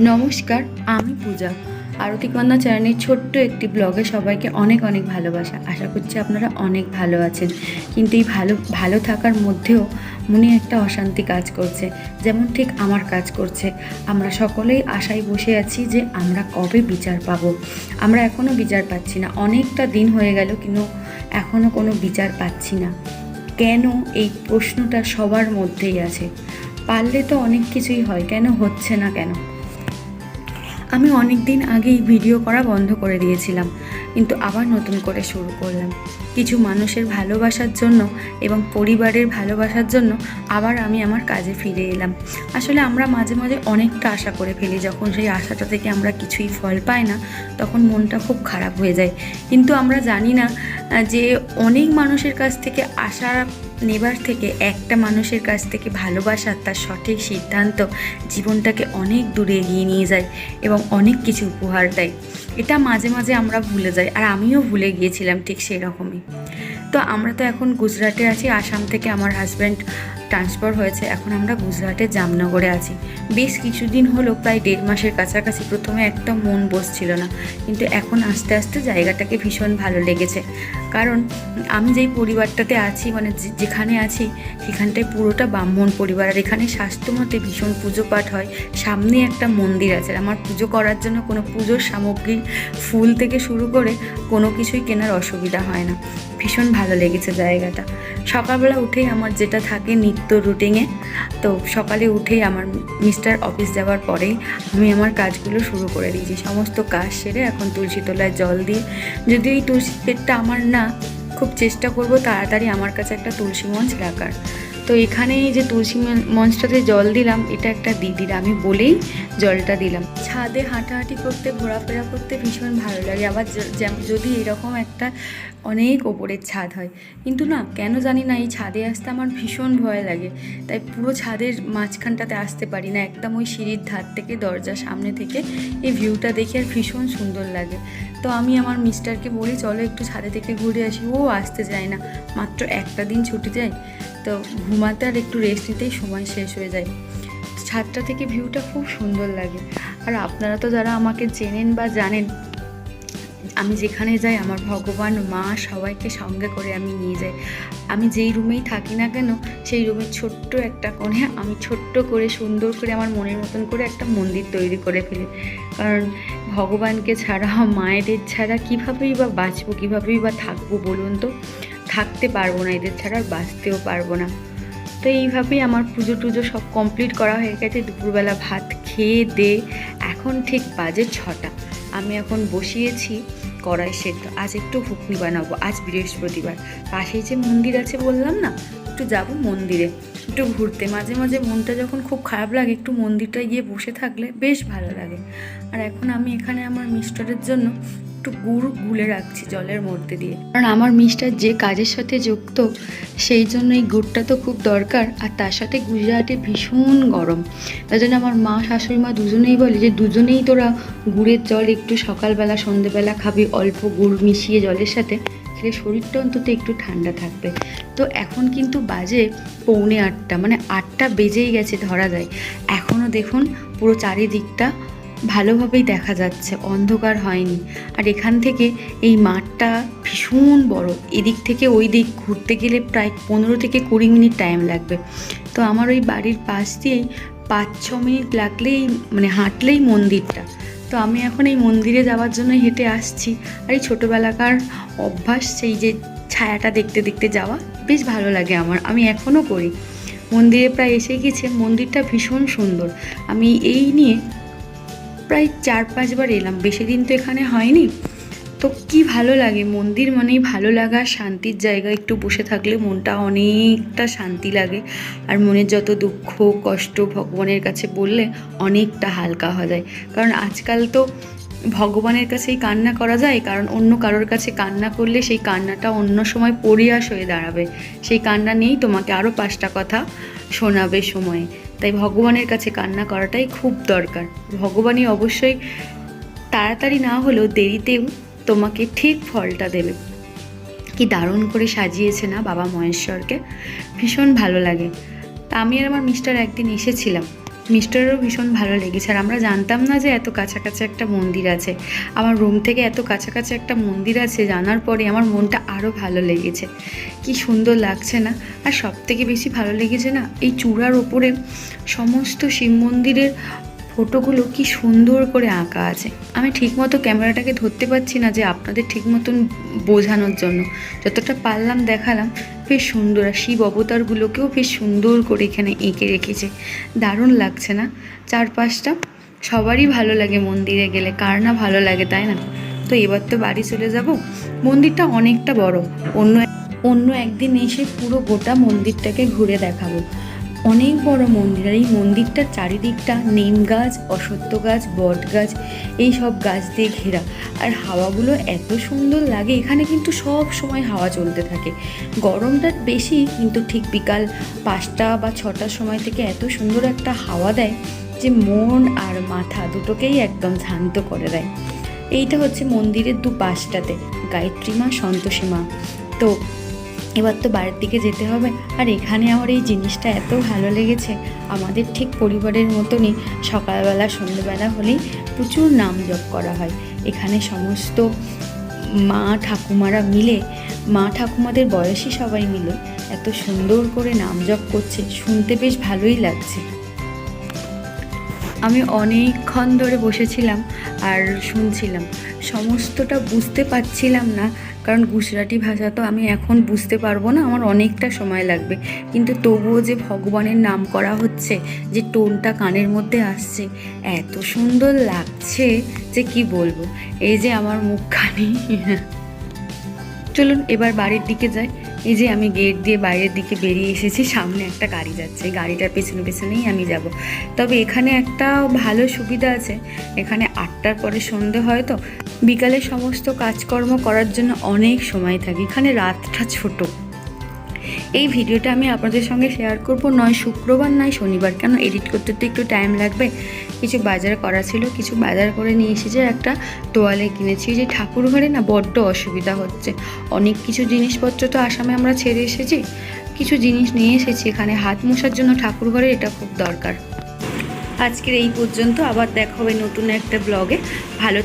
নমস্কার, আমি পূজা। আরতি কন্যা চ্যানেলের ছোট্ট একটি ব্লগে সবাইকে অনেক অনেক ভালোবাসা। আশা করছি আপনারা অনেক ভালো আছেন। কিন্তু এই ভালো ভালো থাকার মধ্যেও মনে একটা অশান্তি কাজ করছে। যেমন ঠিক আমার কাজ করছে। আমরা সকলেই আশায় বসে আছি যে আমরা কবে বিচার পাবো। আমরা এখনও বিচার পাচ্ছি না। অনেকটা দিন হয়ে গেল কিন্তু এখনও কোনো বিচার পাচ্ছি না। কেন এই প্রশ্নটা সবার মধ্যেই আছে। পারলে তো অনেক কিছুই হয়। কেন হচ্ছে না কেন? আমি অনেক দিন আগেই ভিডিও করা বন্ধ করে দিয়েছিলাম, কিন্তু আবার নতুন করে শুরু করলাম। কিছু মানুষের ভালোবাসার জন্য এবং পরিবারের ভালোবাসার জন্য আবার আমি আমার কাজে ফিরে এলাম। আসলে আমরা মাঝে মাঝে অনেকটা আশা করে ফেলি, যখন সেই আশাটা থেকে আমরা কিছুই ফল পাই না, তখন মনটা খুব খারাপ হয়ে যায়। কিন্তু আমরা জানি না যে অনেক মানুষের কাছ থেকে আশা নেবার থেকে একটা মানুষের কাছ থেকে ভালোবাসা, তার সঠিক সিদ্ধান্ত জীবনটাকে অনেক দূরে এগিয়ে নিয়ে যায় এবং অনেক কিছু উপহার দেয়। এটা মাঝে মাঝে আমরা ভুলে যাই আর আমিও ভুলে গিয়েছিলাম ঠিক সেই রকমই তো আমরা তো এখন গুজরাটে আছি, আসাম থেকে আমার হাজব্যান্ড ট্রান্সফার হয়েছে, এখন আমরা গুজরাটের জামনগরে আছি। বেশ কিছুদিন হলো, প্রায় দেড় মাসের কাছাকাছি প্রথমে একটা মন বসছিল না, কিন্তু এখন আস্তে আস্তে জায়গাটাকে ভীষণ ভালো লেগেছে। কারণ আমি যেই পরিবারটাতে আছি মানে যে- যেখানে আছি, সেখানটায় পুরোটা ব্রাহ্মণ পরিবার। আর এখানে স্বাস্থ্যমতে ভীষণ পুজো পাঠ হয়। সামনে একটা মন্দির আছে। আমার পুজো করার জন্য কোনো পুজোর সামগ্রী, ফুল থেকে শুরু করে কোনো কিছুই কেনার অসুবিধা হয় না। ভীষণ ভালো লেগেছে জায়গাটা। সকালবেলা উঠেই আমার যেটা থাকে নিত্য রুটিনে, তো সকালে উঠেই আমার মিস্টার অফিস যাওয়ার পরেই আমি আমার কাজগুলো শুরু করে দিয়েছি। সমস্ত কাজ সেরে এখন তুলসী তলায় জল দিয়ে, যদি এই তুলসী পেটটা আমার না খুব চেষ্টা করব তাড়াতাড়ি আমার কাছে একটা তুলসী মঞ্চ রাখার। তো এখানে যে তুলসী মঞ্চটাতে জল দিলাম, এটা একটা দিদির, আমি বলেই জলটা দিলাম। ছাদে হাঁটাহাঁটি করতে, ঘোরাফেরা করতে ভীষণ ভালো লাগে। আবার যদি এরকম একটা অনেক ওপরের ছাদ হয়। কিন্তু না, কেন জানি না, এই ছাদে আসতে আমার ভীষণ ভয় লাগে। তাই পুরো ছাদের মাঝখানটাতে আসতে পারি না। একদম ওই সিঁড়ির ধার থেকে, দরজার সামনে থেকে এই ভিউটা দেখে আর ভীষণ সুন্দর লাগে। তো আমি আমার মিস্টারকে বলি, চলো একটু ছাদে থেকে ঘুরে আসি। ও আসতে চায় না। মাত্র একটা দিন ছুটি যায়, তো ঘুমাতে আর একটু রেস্ট নিতেই সময় শেষ হয়ে যায়। ছাদটা থেকে ভিউটা খুব সুন্দর লাগে। আর আপনারা তো যারা আমাকে চেনেন বা জানেন আমি যেখানে যাই, আমার ভগবান, মা সবাইকে সঙ্গে করে আমি নিয়ে যাই। আমি যেই রুমেই থাকি না কেন, সেই রুমের ছোট্ট একটা কোণে আমি ছোট্ট করে, সুন্দর করে, আমার মনের মতন করে একটা মন্দির তৈরি করে ফেলি। কারণ ভগবানকে ছাড়া, মায়েদের ছাড়া কীভাবেই বা বাঁচবো, কীভাবেই বা থাকব বলুন তো? থাকতে পারব না, এদের ছাড়া বাঁচতেও পারব না। তো এইভাবেই আমার পুজো টুজো সব কমপ্লিট করা হয়ে গেছে। দুপুরবেলা ভাত খেয়ে দে, এখন ঠিক বাজে ছটা। আমি এখন বসিয়েছি কড়াই সেদ্ধ। আজ একটু ঘুগনি বানাবো, আজ বৃহস্পতিবার। পাশেই যে মন্দির আছে বললাম না, একটু যাব মন্দিরে। একটু ঘুরতে। মাঝে মাঝে মনটা যখন খুব খারাপ লাগে, একটু মন্দিরটায় গিয়ে বসে থাকলে বেশ ভালো লাগে। আর এখন আমি এখানে আমার মিস্টারের জন্য একটু গুড় গুলে রাখছি জলের মধ্যে দিয়ে। কারণ আমার মিস্টার যে কাজের সাথে যুক্ত, সেই জন্য এই গুড়টা তো খুব দরকার। আর তার সাথে গুজরাটে ভীষণ গরম। তার জন্য আমার মা, শাশুড়ি মা দুজনেই বলে যে, দুজনেই তোরা গুড়ের জল একটু সকালবেলা, সন্ধেবেলা খাবি, অল্প গুড় মিশিয়ে জলের সাথে। খেলে শরীরটা অন্তত একটু ঠান্ডা থাকবে। তো এখন কিন্তু বাজে পৌনে আটটা মানে আটটা বেজেই গেছে ধরা যায়। এখনও দেখুন পুরো চারিদিকটা ভালোভাবেই দেখা যাচ্ছে, অন্ধকার হয়নি। আর এখান থেকে এই মাঠটা ভীষণ বড়। এদিক থেকে ওই দিক ঘুরতে গেলে প্রায় পনেরো থেকে কুড়ি মিনিট টাইম লাগবে। তো আমার ওই বাড়ির পাশ দিয়েই পাঁচ, ছ মিনিট লাগলেই মানে হাঁটলেই মন্দিরটা। তো আমি এখন এই মন্দিরে যাওয়ার জন্য হেঁটে আসছি। আর এই ছোটোবেলাকার অভ্যাস, সেই যে ছায়াটা দেখতে দেখতে যাওয়া, বেশ ভালো লাগে আমার। আমি এখনও করি। মন্দিরে প্রায় এসে গেছে। মন্দিরটা ভীষণ সুন্দর। আমি এই নিয়ে প্রায় চার পাঁচবার এলাম। বেশি দিন তো এখানে হয়নি। তো কি ভালো লাগে, মন্দির মানেই ভালো লাগা, শান্তির জায়গা, একটু বসে থাকলে মনটা অনেকটা শান্তি লাগে। আর মনের যত দুঃখ, কষ্ট ভগবানের কাছে বললে অনেকটা হালকা হয়ে যায়। কারণ আজকাল তো ভগবানের কাছেই কান্না করা যায়, কারণ অন্য কারোর কাছে কান্না করলে সেই কান্নাটা অন্য সময় পরিয়াস হয়ে দাঁড়াবে। সেই কান্না নিয়েই তোমাকে আরও পাঁচটা কথা শোনাবে সময়ে। তাই ভগবানের কাছে কান্না করাটাই খুব দরকার। ভগবানই অবশ্যই তাড়াতাড়ি না হলেও দেরিতেও তোমাকে ঠিক ফলটা দেবে। কি দারুণ করে সাজিয়েছে না বাবা মহেশ্বরকে। ভীষণ ভালো লাগে। তা আমি আর আমার মিস্টার একদিন এসেছিলাম। মিস্টারেরও ভীষণ ভালো লেগেছে। আর আমরা জানতাম না যে এত কাছাকাছি একটা মন্দির আছে। আমার রুম থেকে এত কাছাকাছি একটা মন্দির আছে জানার পরে আমার মনটা আরও ভালো লেগেছে। কি সুন্দর লাগছে না? আর সব থেকে বেশি ভালো লেগেছে না? এই চূড়ার ওপরে সমস্ত শিব মন্দিরের ফটোগুলো কি সুন্দর করে আঁকা আছে। আমি ঠিকমতো ক্যামেরাটাকে ধরতে পারছি না যে আপনাদের ঠিক মতন বোঝানোর জন্য। যতটা পারলাম দেখালাম, বেশ সুন্দর। আর শিব অবতারগুলোকেও বেশ সুন্দর করে এখানে এঁকে রেখেছে। দারুণ লাগছে না? চারপাশটা সবারই ভালো লাগে মন্দিরে গেলে। কার না ভালো লাগে, তাই না? তো এবার তো বাড়ি চলে যাব। মন্দিরটা অনেকটা বড়। অন্য অন্য একদিন এসে পুরো গোটা মন্দিরটাকে ঘুরে দেখাবো। অনেক বড় মন্দির আর এই মন্দিরটার চারিদিকটা নিম গাছ, অশ্বত্থ গাছ, বট গাছ, এই সব গাছ দিয়ে ঘেরা। আর হাওয়াগুলো এত সুন্দর লাগে, এখানে কিন্তু সব সময় হাওয়া চলতে থাকে। গরমটা বেশি, কিন্তু ঠিক বিকাল পাঁচটা বা ছটার সময় থেকে এত সুন্দর একটা হাওয়া দেয় যে মন আর মাথা দুটোকেই একদম শান্ত করে দেয়। এইটা হচ্ছে মন্দিরের দু পাশটাতে গায়ত্রী মা, সন্তোষী মা। তো এবার তো বাড়ির দিকে যেতে হবে। আর এখানে আমার এই জিনিসটা এত ভালো লেগেছে। আমাদের ঠিক পরিবারের মতনই সকালবেলা, সন্ধ্যেবেলা হলেই প্রচুর নাম জপ করা হয়। এখানে সমস্ত মা ঠাকুমারা মিলে, মা ঠাকুমাদের বয়সী সবাই মিলে এত সুন্দর করে নাম জপ করছে। শুনতে বেশ ভালোই লাগছে। আমি অনেকক্ষণ ধরে বসেছিলাম আর শুনছিলাম। সমস্তটা বুঝতে পারছিলাম না কারণ গুজরাটি ভাষা তো আমি এখন বুঝতে পারব না, আমার অনেকটা সময় লাগবে। কিন্তু তবুও যে ভগবানের নাম করা হচ্ছে, যে টোনটা কানের মধ্যে আসছে, এত সুন্দর লাগছে যে কি বলব। এই যে আমার মুখখানি। চলুন, এবার বাড়ির দিকে যাই। এই যে আমি গেট দিয়ে বাইরের দিকে বেরিয়ে এসেছি, সামনে একটা গাড়ি যাচ্ছে। গাড়িটার পেছনে পেছনেই আমি যাব। তবে এখানে একটা ভালো সুবিধা আছে। এখানে আটটার পরে সন্ধে হয় তো বিকালে সমস্ত কাজকর্ম করার জন্য অনেক সময় থাকে, এখানে রাতটা ছোট। এই ভিডিওটা আমি আপনাদের সঙ্গে শেয়ার করব। নয় শুক্রবার, নয় শনিবার। কেন এডিট করতে তো একটু টাইম লাগবে। কিছু বাজার করা ছিল, কিছু বাজার করে নিয়ে এসেছে একটা তোয়ালে কিনেছি। যে ঠাকুর ঘরে না বড্ড অসুবিধা হচ্ছে। অনেক কিছু জিনিসপত্র তো আসামে আমরা ছেড়ে এসেছি। কিছু জিনিস নিয়ে এসেছি। এখানে হাত মোছার জন্য ঠাকুর ঘরে এটা খুব দরকার। আজকের এই পর্যন্ত। আবার দেখা হবে নতুন একটা ব্লগে ভালো